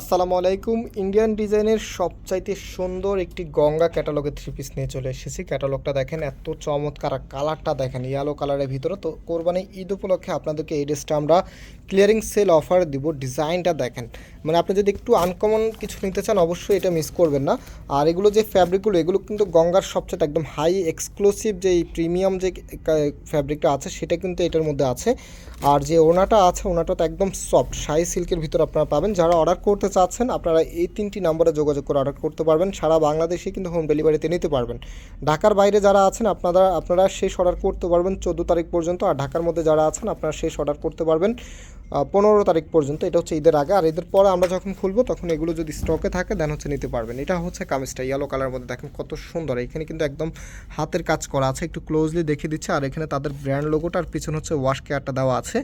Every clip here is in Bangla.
আসসালামু আলাইকুম। ইন্ডিয়ান ডিজাইনের সবচাইতে সুন্দর একটি গঙ্গা ক্যাটালগের থ্রি পিস নিয়ে চলে এসেছি। ক্যাটালগটা দেখেন, এত চমৎকার কালারটা দেখেন ইয়েলো কালারের ভিতরে। তো কোরবানি ঈদ উপলক্ষে আপনাদেরকে এই ড্রেসটা আমরা ক্লিয়ারিং সেল অফার দিব ডিজাইনটা দেখেন। মানে আপনি যদি একটু আনকমন কিছু নিতে চান, অবশ্যই এটা মিস করবেন না। আর এগুলো যে ফ্যাব্রিকগুলো এগুলো কিন্তু গঙ্গার সবচেয়ে একদম হাই এক্সক্লুসিভ যে প্রিমিয়াম যে ফ্যাব্রিকটা আছে, সেটা কিন্তু এটার মধ্যে আছে। আর যে ওনাটা আছে ওনাটা তো একদম সফট শাহি সিল্কের ভিতর আপনারা পাবেন। যারা অর্ডার করতে চাচ্ছেন, আপনারা এই তিনটি নাম্বারে যোগাযোগ করে অর্ডার করতে পারবেন। সারা বাংলাদেশে কিন্তু হোম ডেলিভারিতে নিতে পারবেন। ঢাকার বাইরে যারা আছেন, আপনারা আপনারা শেষ অর্ডার করতে পারবেন চোদ্দ তারিখ পর্যন্ত। আর ঢাকার মধ্যে যারা আছেন, আপনারা শেষ অর্ডার করতে পারবেন। পনেরো তারিখ পর্যন্ত, এটা হচ্ছে ঈদের আগে। আর ঈদের পরে আমরা যখন খুলবো, তখন এগুলো যদি স্টকে থাকে দেন হচ্ছে নিতে পারবেন। এটা হচ্ছে কামিজটা ইয়েলো কালার মধ্যে। দেখেন কত সুন্দর। এখানে কিন্তু একদম হাতের কাজ করা আছে। একটু ক্লোজলি দেখিয়ে দিচ্ছে। আর এখানে তাদের ব্র্যান্ড লোগোটা আর পিছনে হচ্ছে ওয়াশ কেয়ারটা দেওয়া আছে।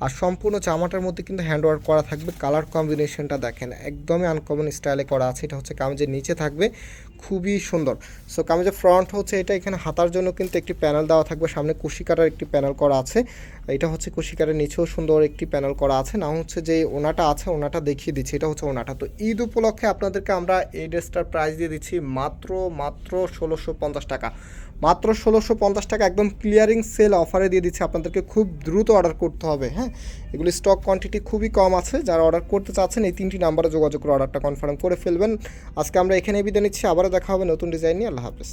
আর সম্পূর্ণ জামাটার মধ্যে কিন্তু হ্যান্ড ওয়ার্ক করা থাকবে। কালার কম্বিনেশনটা দেখেন, একদমই আনকমন স্টাইলে করা আছে। এটা হচ্ছে কামিজের নিচে থাকবে। খুবই সুন্দর। সো কামিজের ফ্রন্ট হচ্ছে এটা। এখানে হাতার জন্য কিন্তু একটি প্যানেল দেওয়া থাকবে। সামনে কুশিকাটার একটি প্যানেল করা আছে। এটা হচ্ছে কুশিকারের নিচেও সুন্দর একটি প্যানেল করা আছে না হচ্ছে যে ওনাটা আছে, ওনাটা দেখিয়ে দিচ্ছি, এটা হচ্ছে ওনাটা। তো ঈদ উপলক্ষে আপনাদেরকে আমরা এই ড্রেসটার প্রাইস দিয়ে দিচ্ছি মাত্র মাত্র ষোলোশো পঞ্চাশ টাকা। মাত্র ষোলোশো পঞ্চাশ টাকা একদম ক্লিয়ারিং সেল অফারে দিয়ে দিচ্ছে আপনাদেরকে, খুব দ্রুত অর্ডার করতে হবে হ্যাঁ? এগুলি স্টক কোয়ান্টিটি খুবই কম আছে, যারা অর্ডার করতে চাচ্ছেন এই তিনটি নাম্বারে যোগাযোগ করে অর্ডারটা কনফার্ম করে ফেলবেন। আজকে আমরা এখানে বিদায় নিচ্ছি, আবারও দেখা হবে নতুন ডিজাইন নিয়ে, আল্লাহ হাফেজ।